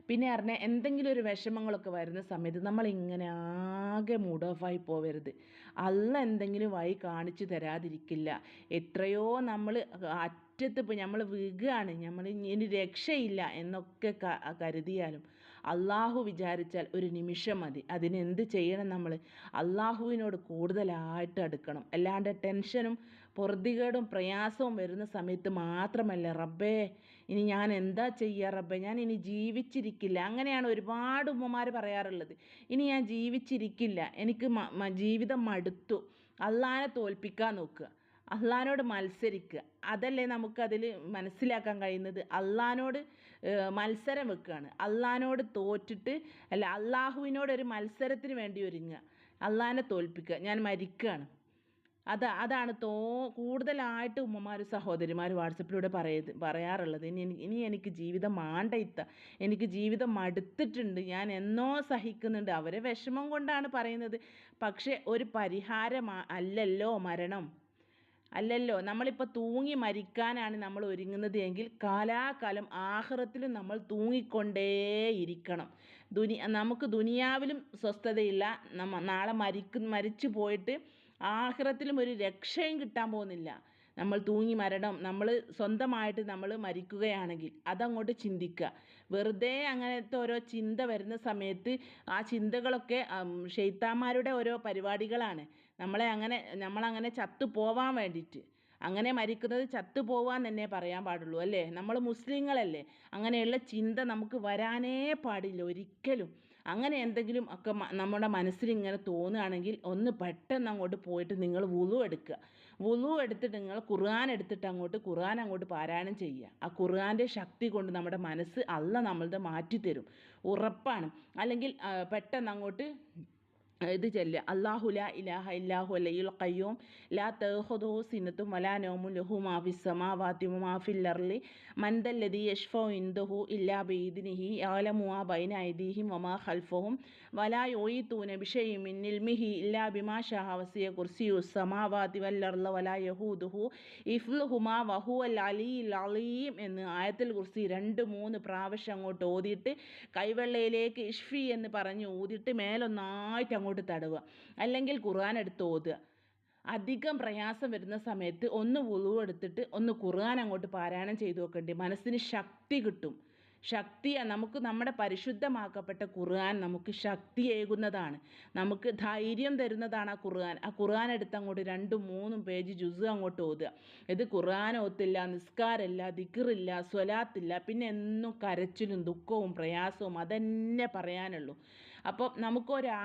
പിന്നെ പറഞ്ഞാൽ എന്തെങ്കിലും ഒരു വിഷമങ്ങളൊക്കെ വരുന്ന സമയത്ത് നമ്മൾ ഇങ്ങനെ ആകെ മൂഡ് ആയി പോവരുത്. അല്ല എന്തെങ്കിലും വഴി കാണിച്ചു തരാതിരിക്കില്ല. എത്രയോ നമ്മൾ അറ്റത്ത് ഇപ്പോൾ നമ്മൾ വീഴുകയാണ് നമ്മൾ ഇനി രക്ഷയില്ല എന്നൊക്കെ കരുതിയാലും അള്ളാഹു വിചാരിച്ചാൽ ഒരു നിമിഷം മതി. അതിനെന്ത് ചെയ്യണം നമ്മൾ അള്ളാഹുവിനോട് കൂടുതലായിട്ട് അടുക്കണം. അല്ലാണ്ട് ടെൻഷനും പൊറുതികേടും പ്രയാസവും വരുന്ന സമയത്ത് മാത്രമല്ല റബ്ബേ ഇനി ഞാൻ എന്താ ചെയ്യുക റബ്ബേ? ഞാൻ ഇനി ജീവിച്ചിരിക്കില്ല. അങ്ങനെയാണ് ഒരുപാട് ഉമ്മമാർ പറയാറുള്ളത്. ഇനി ഞാൻ ജീവിച്ചിരിക്കില്ല. എനിക്ക് ജീവിതം മടുത്തു. അള്ളാനെ തോൽപ്പിക്കാൻ നോക്കുക. അള്ളഹാനോട് മത്സരിക്കുക. അതല്ലേ നമുക്കതിൽ മനസ്സിലാക്കാൻ കഴിയുന്നത്? അള്ളഹാനോട് മത്സരം വെക്കുകയാണ് അള്ളഹാനോട് തോറ്റിട്ട് അല്ല അള്ളാഹുവിനോട് ഒരു മത്സരത്തിന് വേണ്ടി ഒരുങ്ങുക. അള്ളഹാനെ തോൽപ്പിക്കുക. ഞാൻ മരിക്കുകയാണ് അത് അതാണ് തോ കൂടുതലായിട്ട് ഉമ്മമാരും സഹോദരിമാരും വാട്സപ്പിലൂടെ പറയത് പറയാറുള്ളത്. ഇനി ഇനി എനിക്ക് ജീവിതം മാണ്ടയിത്ത എനിക്ക് ജീവിതം മടുത്തിട്ടുണ്ട്. ഞാൻ എന്നോ സഹിക്കുന്നുണ്ട്. അവരെ വിഷമം കൊണ്ടാണ് പറയുന്നത്. പക്ഷേ ഒരു പരിഹാരം അല്ലല്ലോ മരണം. അല്ലല്ലോ നമ്മളിപ്പോൾ തൂങ്ങി മരിക്കാനാണ് നമ്മൾ ഒരുങ്ങുന്നത് എങ്കിൽ കാലാകാലം ആഹ്റത്തിലും നമ്മൾ തൂങ്ങിക്കൊണ്ടേയിരിക്കണം. ദുനി നമുക്ക് ദുനിയാവിലും സ്വസ്ഥതയില്ല. നമ്മ നാളെ മരിക്കു മരിച്ചു പോയിട്ട് ആഹ്റത്തിലും ഒരു രക്ഷയും കിട്ടാൻ പോകുന്നില്ല. നമ്മൾ തൂങ്ങി മരണം നമ്മൾ സ്വന്തമായിട്ട് നമ്മൾ മരിക്കുകയാണെങ്കിൽ അതങ്ങോട്ട് ചിന്തിക്കുക. വെറുതെ അങ്ങനത്തെ ഓരോ ചിന്ത വരുന്ന സമയത്ത് ആ ചിന്തകളൊക്കെ ഷെയ്ത്താന്മാരുടെ ഓരോ പരിപാടികളാണ്. നമ്മളെ അങ്ങനെ നമ്മളങ്ങനെ ചത്തു പോവാൻ വേണ്ടിയിട്ട്. അങ്ങനെ മരിക്കുന്നത് ചത്തു പോവാൻ തന്നെ പറയാൻ പാടുള്ളൂ അല്ലേ? നമ്മൾ മുസ്ലിങ്ങളല്ലേ? അങ്ങനെയുള്ള ചിന്ത നമുക്ക് വരാനേ പാടില്ല ഒരിക്കലും. അങ്ങനെ എന്തെങ്കിലും ഒക്കെ നമ്മുടെ മനസ്സിൽ ഇങ്ങനെ തോന്നുകയാണെങ്കിൽ ഒന്ന് പെട്ടെന്ന് അങ്ങോട്ട് പോയിട്ട് നിങ്ങൾ വുളു എടുക്കുക. വുളു എടുത്തിട്ട് നിങ്ങൾ ഖുർആൻ എടുത്തിട്ട് അങ്ങോട്ട് ഖുർആൻ അങ്ങോട്ട് പാരായണം ചെയ്യുക. ആ ഖുർആന്റെ ശക്തി കൊണ്ട് നമ്മുടെ മനസ്സ് അല്ല നമ്മളുടെ മാറ്റിത്തരും. ഉറപ്പാണ്. അല്ലെങ്കിൽ പെട്ടെന്ന് അങ്ങോട്ട് ഇത് ചൊല്ലുക അള്ളാഹു ലാ ഇലാഹ ഇല്ലാഹു അല്ലയുൽ ഖയ്യൂം. ലാ തേഹുദോ സിനത്തും വലാ നോമും ലഹു മാഫിസമാ സമാവാതി മാഫില്ലർലി മന്ദല്ലതി യഷ്ഫോ ഇന്ദുഹു ഇല്ലാ ബീദിനിഹി യാലമുഅ ബൈന ഐദീഹിം വമാ ഖൽഫഹും. വലാ യുഈതൂന ബിശൈഇൻ മിൻ ഇൽമിഹി ഇല്ലാ ബിമാ ഷാഹ വസിയ കുർസിയു സമാവാതി അർള വലാ യഹൂദുഹു. ഇഫ്ലുഹുമാ വഹുവൽ അലിയിൽ അലീം എന്ന് ആയത്തിൽ കുർസി രണ്ട് മൂന്ന് പ്രാവശ്യം അങ്ങോട്ട് ഓതിയിട്ട് കൈവെള്ളയിലേക്ക് ഇഷ്ഫി എന്ന് പറഞ്ഞ് ഊതിയിട്ട് മേലൊന്നായിട്ട് അങ്ങോട്ട് തടവുക. അല്ലെങ്കിൽ ഖുർആൻ എടുത്ത് ഓതുക. അധികം പ്രയാസം വരുന്ന സമയത്ത് ഒന്ന് വുളു എടുത്തിട്ട് ഒന്ന് ഖുർആൻ അങ്ങോട്ട് പാരായണം ചെയ്തു നോക്കേണ്ടി. മനസ്സിന് ശക്തി കിട്ടും. ശക്തിയാണ് നമുക്ക് നമ്മുടെ പരിശുദ്ധമാക്കപ്പെട്ട ഖുർആൻ നമുക്ക് ശക്തിയേകുന്നതാണ്. നമുക്ക് ധൈര്യം തരുന്നതാണ് ആ ഖുർആൻ. ആ ഖുർആൻ എടുത്ത് അങ്ങോട്ട് രണ്ടും മൂന്നും പേജ് ജുസ് അങ്ങോട്ട് ഓതുക. ഇത് ഖുർആൻ ഓത്തില്ല നിസ്കാരമില്ല ദിക്റില്ല സ്വലാത്തില്ല പിന്നെ എന്നും കരച്ചിലും ദുഃഖവും പ്രയാസവും അതന്നെ പറയാനുള്ളൂ. അപ്പോൾ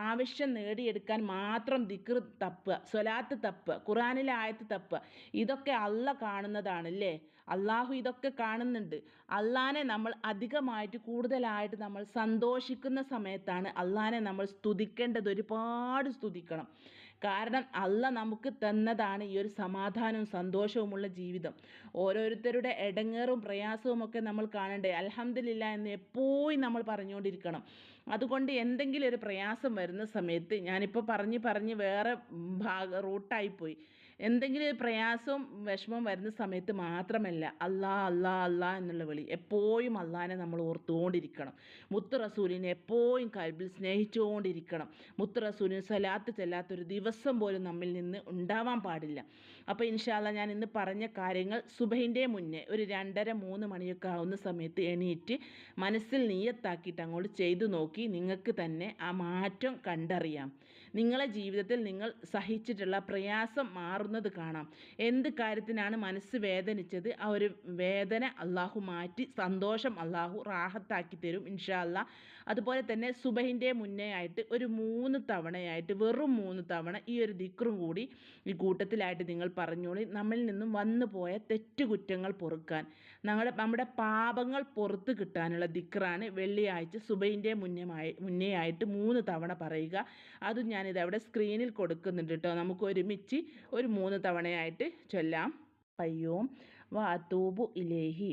ആവശ്യം നേടിയെടുക്കാൻ മാത്രം ദിക്ർ തപ്പുക സ്വലാത്ത് തപ്പുക ഖുറാനിലെ ആയത്ത് തപ്പുക ഇതൊക്കെ അല്ല കാണുന്നതാണല്ലേ? അള്ളാഹു ഇതൊക്കെ കാണുന്നുണ്ട്. അള്ളാനെ നമ്മൾ അധികമായിട്ട് കൂടുതലായിട്ട് നമ്മൾ സന്തോഷിക്കുന്ന സമയത്താണ് അള്ളാനെ നമ്മൾ സ്തുതിക്കേണ്ടത് ഒരുപാട് സ്തുതിക്കണം. കാരണം അല്ല നമുക്ക് തന്നതാണ് ഈ ഒരു സമാധാനവും സന്തോഷവുമുള്ള ജീവിതം. ഓരോരുത്തരുടെ ഇടങ്ങേറും പ്രയാസവും ഒക്കെ നമ്മൾ കാണണ്ടേ? അലഹമില്ല എന്ന് എപ്പോഴും നമ്മൾ പറഞ്ഞുകൊണ്ടിരിക്കണം. അതുകൊണ്ട് എന്തെങ്കിലും ഒരു പ്രയാസം വരുന്ന സമയത്ത് ഞാനിപ്പോൾ പറഞ്ഞ് പറഞ്ഞ് വേറെ ഭാഗ റൂട്ടായിപ്പോയി. എന്തെങ്കിലും പ്രയാസവും വിഷമവും വരുന്ന സമയത്ത് മാത്രമല്ല അല്ലാ അല്ലാ അല്ലാ എന്നുള്ള വിളി. എപ്പോഴും അള്ളാനെ നമ്മൾ ഓർത്തുകൊണ്ടിരിക്കണം. മുത്ത് റസൂലിനെ എപ്പോഴും കൽബിൽ സ്നേഹിച്ചുകൊണ്ടിരിക്കണം. മുത്ത് റസൂലിന് സലാത്ത് ചെല്ലാത്തൊരു ദിവസം പോലും നമ്മിൽ നിന്ന് ഉണ്ടാവാൻ പാടില്ല. അപ്പോൾ ഇൻഷാല്ല ഞാൻ ഇന്ന് പറഞ്ഞ കാര്യങ്ങൾ സുബഹിന്റെ മുന്നേ ഒരു രണ്ടര മൂന്ന് മണിയൊക്കെ ആവുന്ന സമയത്ത് എണീറ്റ് മനസ്സിൽ നീയത്താക്കിയിട്ട് അങ്ങോട്ട് ചെയ്തു നോക്കി നിങ്ങൾക്ക് തന്നെ ആ മാറ്റം കണ്ടറിയാം. നിങ്ങളെ ജീവിതത്തിൽ നിങ്ങൾ സഹിച്ചിട്ടുള്ള പ്രയാസം മാറുന്നത് കാണാം. എന്ത് കാര്യത്തിനാണ് മനസ്സ് വേദനിച്ചത്? ആ ഒരു വേദന അള്ളാഹു മാറ്റി സന്തോഷം അള്ളാഹു റാഹത്താക്കി തരും ഇൻഷാല്ല അതുപോലെ തന്നെ സുബഹിന്റെ മുന്നേ ആയിട്ട് ഒരു മൂന്ന് തവണയായിട്ട് വെറും മൂന്ന് തവണ ഈ ഒരു ദിക്റും കൂടി ഈ കൂട്ടത്തിലായിട്ട് നിങ്ങൾ പറഞ്ഞോളി. നമ്മിൽ നിന്നും വന്നു പോയ തെറ്റുകുറ്റങ്ങൾ പൊറുക്കാൻ. നമ്മുടെ നമ്മുടെ പാപങ്ങൾ പുറത്ത് കിട്ടാനുള്ള ദിക്റാണ് വെള്ളിയാഴ്ച സുബൈന്റെ മുന്നേ മുന്നേ ആയിട്ട് മൂന്ന് തവണ പറയുക. അതും ഞാനിത് അവിടെ സ്ക്രീനിൽ കൊടുക്കുന്നുണ്ട് കേട്ടോ നമുക്ക് ഒരുമിച്ച് ഒരു മൂന്ന് തവണയായിട്ട് ചൊല്ലാം. പയ്യോം വ അതൂബു ഇലേഹി.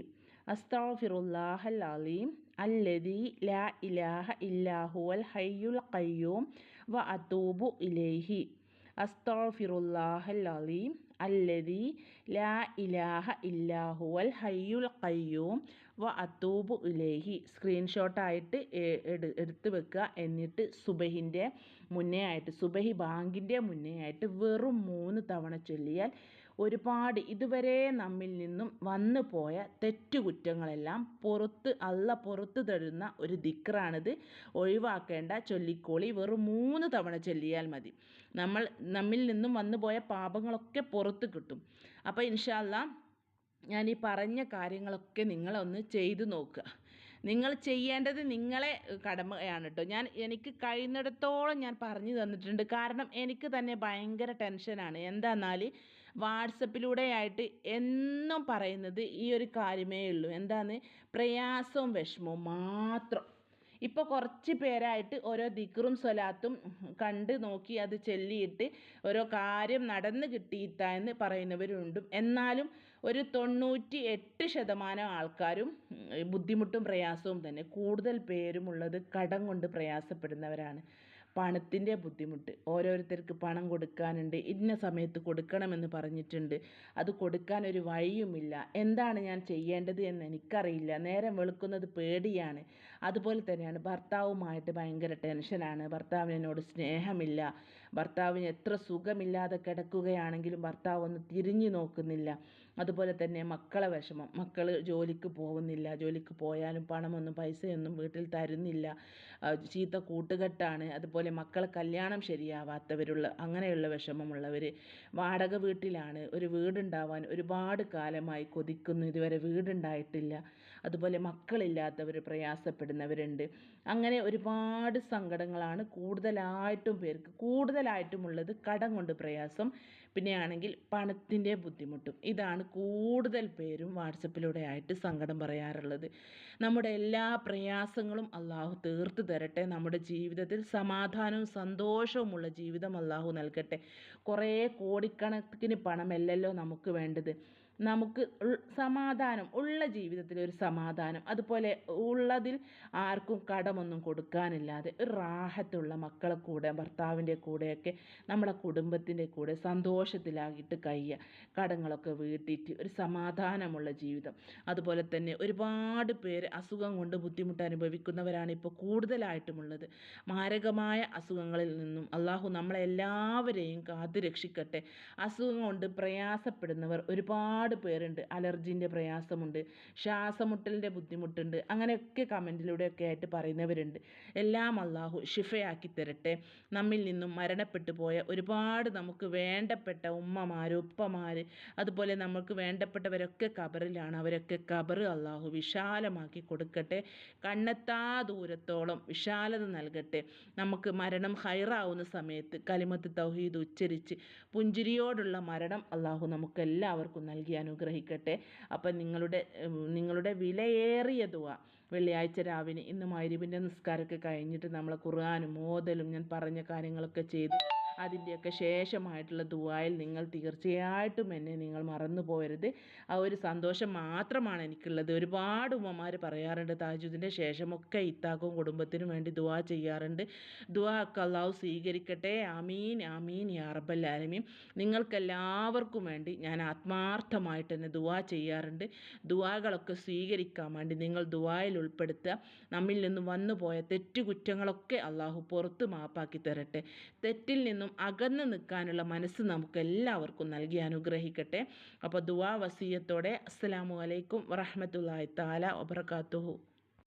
അസ്താഫിറുല്ലാഹൽ അലീം. അല്ലദി ലാ ഇലാഹ ഇല്ലാഹുവൽ ഹയ്യുൽ കയ്യൂം വ അതൂബു ഇലേഹി. അസ്താഫിറുല്ലാഹൽ അലീം. അല്ലദി ലാ ഇലാഹ ഇല്ലാഹുവൽ ഹയ്യുൽ ഖയ്യൂം. വ അത്തൂബു ഇലേഹി സ്ക്രീൻഷോട്ടായിട്ട് എടുത്ത് വെക്കുക. എന്നിട്ട് സുബഹിന്റെ മുന്നേ ആയിട്ട് സുബഹി ബാങ്കിന്റെ മുന്നേ ആയിട്ട് വെറും മൂന്ന് തവണ ചൊല്ലിയാൽ ഒരുപാട് ഇതുവരെ നമ്മിൽ നിന്നും വന്നു പോയ തെറ്റുകുറ്റങ്ങളെല്ലാം പുറത്ത് അല്ല പുറത്ത് തരുന്ന ഒരു ദിക്റാണിത്. ഒഴിവാക്കേണ്ട ചൊല്ലിക്കോളി വെറും മൂന്ന് തവണ ചൊല്ലിയാൽ മതി. നമ്മൾ നമ്മിൽ നിന്നും വന്നു പോയ പാപങ്ങളൊക്കെ പുറത്ത് കിട്ടും. അപ്പോൾ ഇൻഷാല്ല ഞാൻ ഈ പറഞ്ഞ കാര്യങ്ങളൊക്കെ നിങ്ങളൊന്ന് ചെയ്തു നോക്കുക. നിങ്ങൾ ചെയ്യേണ്ടത് നിങ്ങളെ കടമയാണ് കേട്ടോ ഞാൻ എനിക്ക് കഴിയുന്നിടത്തോളം ഞാൻ പറഞ്ഞു തന്നിട്ടുണ്ട്. കാരണം എനിക്ക് തന്നെ ഭയങ്കര ടെൻഷനാണ്. എന്താന്നാൽ വാട്സപ്പിലൂടെ ആയിട്ട് എന്നും പറയുന്നത് ഈ ഒരു കാര്യമേ ഉള്ളൂ. എന്താന്ന് പ്രയാസവും വിഷമവും മാത്രം. ഇപ്പോൾ കുറച്ച് പേരായിട്ട് ഓരോ ദിക്റും സ്വലാത്തും കണ്ട് നോക്കി അത് ചൊല്ലിയിട്ട് ഓരോ കാര്യം നടന്ന് കിട്ടിയിട്ട എന്ന് പറയുന്നവരുണ്ട്. എന്നാലും ഒരു തൊണ്ണൂറ്റി എട്ട് ശതമാനം ആൾക്കാരും ബുദ്ധിമുട്ടും പ്രയാസവും തന്നെ കൂടുതൽ പേരുമുള്ളത് കടം കൊണ്ട് പ്രയാസപ്പെടുന്നവരാണ്. പണത്തിന്റെ ബുദ്ധിമുട്ട്. ഓരോരുത്തർക്ക് പണം കൊടുക്കാനുണ്ട്. ഇന്ന സമയത്ത് കൊടുക്കണമെന്ന് പറഞ്ഞിട്ടുണ്ട്. അത് കൊടുക്കാൻ ഒരു വഴിയുമില്ല. എന്താണ് ഞാൻ ചെയ്യേണ്ടത് എന്ന് എനിക്കറിയില്ല. നേരം വെളുക്കുന്നത് പേടിയാണ്. അതുപോലെ തന്നെയാണ് ഭർത്താവുമായിട്ട് ഭയങ്കര ടെൻഷനാണ്. ഭർത്താവിനോട് സ്നേഹമില്ല. ഭർത്താവിന് എത്ര സുഖമില്ലാതെ കിടക്കുകയാണെങ്കിലും ഭർത്താവ് ഒന്ന് തിരിഞ്ഞു നോക്കുന്നില്ല. അതുപോലെ തന്നെ മക്കളെ വിഷമം. മക്കൾ ജോലിക്ക് പോകുന്നില്ല ജോലിക്ക് പോയാലും പണമൊന്നും പൈസയൊന്നും വീട്ടിൽ തരുന്നില്ല. ചീത്ത കൂട്ടുകെട്ടാണ്. അതുപോലെ മക്കളെ കല്യാണം ശരിയാവാത്തവരുള്ള അങ്ങനെയുള്ള വിഷമമുള്ളവർ വാടക വീട്ടിലാണ്. ഒരു വീടുണ്ടാവാൻ ഒരുപാട് കാലമായി കൊതിക്കുന്നു. ഇതുവരെ വീടുണ്ടായിട്ടില്ല. അതുപോലെ മക്കളില്ലാത്തവർ പ്രയാസപ്പെടുന്നവരുണ്ട്. അങ്ങനെ ഒരുപാട് സങ്കടങ്ങളാണ് കൂടുതലായിട്ടും പേർക്ക്. കൂടുതലായിട്ടും ഉള്ളത് കടം കൊണ്ട് പ്രയാസം പിന്നെയാണെങ്കിൽ പണത്തിന്റെ ബുദ്ധിമുട്ടും. ഇതാണ് കൂടുതൽ പേരും വാട്സപ്പിലൂടെ ആയിട്ട് സങ്കടം പറയാറുള്ളത്. നമ്മുടെ എല്ലാ പ്രയാസങ്ങളും അള്ളാഹു തീർത്ത് തരട്ടെ. നമ്മുടെ ജീവിതത്തിൽ സമാധാനവും സന്തോഷവുമുള്ള ജീവിതം അള്ളാഹു നൽകട്ടെ. കുറേ കോടിക്കണക്കിന് പണമല്ലല്ലോ നമുക്ക് വേണ്ടത്. നമുക്ക് സമാധാനം ഉള്ള ജീവിതത്തിൽ ഒരു സമാധാനം. അതുപോലെ ഉള്ളതിൽ ആർക്കും കടമൊന്നും കൊടുക്കാനില്ലാതെ ഒരു റാഹത്തുള്ള മക്കളെ കൂടെ ഭർത്താവിന്റെ കൂടെയൊക്കെ നമ്മുടെ കുടുംബത്തിന്റെ കൂടെ സന്തോഷത്തിലാകിയിട്ട് കഴിയുക കടങ്ങളൊക്കെ വീട്ടിയിട്ട് ഒരു സമാധാനമുള്ള ജീവിതം. അതുപോലെ തന്നെ ഒരുപാട് പേര് അസുഖം കൊണ്ട് ബുദ്ധിമുട്ട് അനുഭവിക്കുന്നവരാണ് ഇപ്പോൾ കൂടുതലായിട്ടുമുള്ളത്. മാരകമായ അസുഖങ്ങളിൽ നിന്നും അള്ളാഹു നമ്മളെല്ലാവരെയും കാത്തു രക്ഷിക്കട്ടെ അസുഖം കൊണ്ട് പ്രയാസപ്പെടുന്നവർ ഒരുപാട് ഒരുപാട് പേരുണ്ട്. അലർജീന്റെ പ്രയാസമുണ്ട് ശ്വാസമുട്ടലിന്റെ ബുദ്ധിമുട്ടുണ്ട് അങ്ങനെയൊക്കെ കമന്റിലൂടെയൊക്കെ ആയിട്ട് പറയുന്നവരുണ്ട്. എല്ലാം അള്ളാഹു ഷിഫയാക്കി തരട്ടെ. നമ്മിൽ നിന്നും മരണപ്പെട്ടു പോയ ഒരുപാട് നമുക്ക് വേണ്ടപ്പെട്ട ഉമ്മമാർ ഉപ്പമാർ അതുപോലെ നമുക്ക് വേണ്ടപ്പെട്ടവരൊക്കെ കബറിലാണ് അവരൊക്കെ കബറ് അള്ളാഹു വിശാലമാക്കി കൊടുക്കട്ടെ. കണ്ണെത്താ ദൂരത്തോളം വിശാലത നൽകട്ടെ. നമുക്ക് മരണം ഹൈറാവുന്ന സമയത്ത് കലിമത്ത് തൗഹീദ് ഉച്ചരിച്ച് പുഞ്ചിരിയോടുള്ള മരണം അള്ളാഹു നമുക്ക് എല്ലാവർക്കും നൽകി അനുഗ്രഹിക്കട്ടെ. അപ്പം നിങ്ങളുടെ നിങ്ങളുടെ വിലയേറിയ ദുവ വെള്ളിയാഴ്ച രാവിലെ ഇന്ന് മൈരിവിന്റെ നിസ്കാരമൊക്കെ കഴിഞ്ഞിട്ട് നമ്മൾ ഖുർആാനും ഓതലും ഞാൻ പറഞ്ഞ കാര്യങ്ങളൊക്കെ ചെയ്ത്. അതിന്റെയൊക്കെ ശേഷമായിട്ടുള്ള ദുവായിൽ നിങ്ങൾ തീർച്ചയായിട്ടും എന്നെ നിങ്ങൾ മറന്നു പോകരുത് ആ ഒരു സന്തോഷം മാത്രമാണ് എനിക്കുള്ളത്. ഒരുപാട് ഉമ്മമാർ പറയാറുണ്ട് താജുദിന്റെ ശേഷമൊക്കെ ഇത്താക്കും കുടുംബത്തിനും വേണ്ടി ദുവാ ചെയ്യാറുണ്ട്. ദുവാ ഒക്കെ സ്വീകരിക്കട്ടെ. അമീൻ അമീൻ യാ റബ്ബൽ ആലമീൻ. നിങ്ങൾക്കെല്ലാവർക്കും വേണ്ടി ഞാൻ ആത്മാർത്ഥമായിട്ട് തന്നെ ദുവാ ചെയ്യാറുണ്ട്. ദുവാകളൊക്കെ സ്വീകരിക്കാൻ വേണ്ടി നിങ്ങൾ ദുവായിൽ ഉൾപ്പെടുത്തുക. നമ്മിൽ നിന്ന് വന്നു പോയ തെറ്റുകുറ്റങ്ങളൊക്കെ അള്ളാഹു പുറത്ത് മാപ്പാക്കി തരട്ടെ. തെറ്റിൽ നിന്നും അകന്നു നിൽക്കാനുള്ള മനസ്സ് നമുക്ക് എല്ലാവർക്കും നൽകി അനുഗ്രഹിക്കട്ടെ. അപ്പോൾ ദുവാ വസീയത്തോടെ അസ്സലാമു അലൈക്കും വറഹമത്തല്ലാ താല വബർക്കാത്തുഹു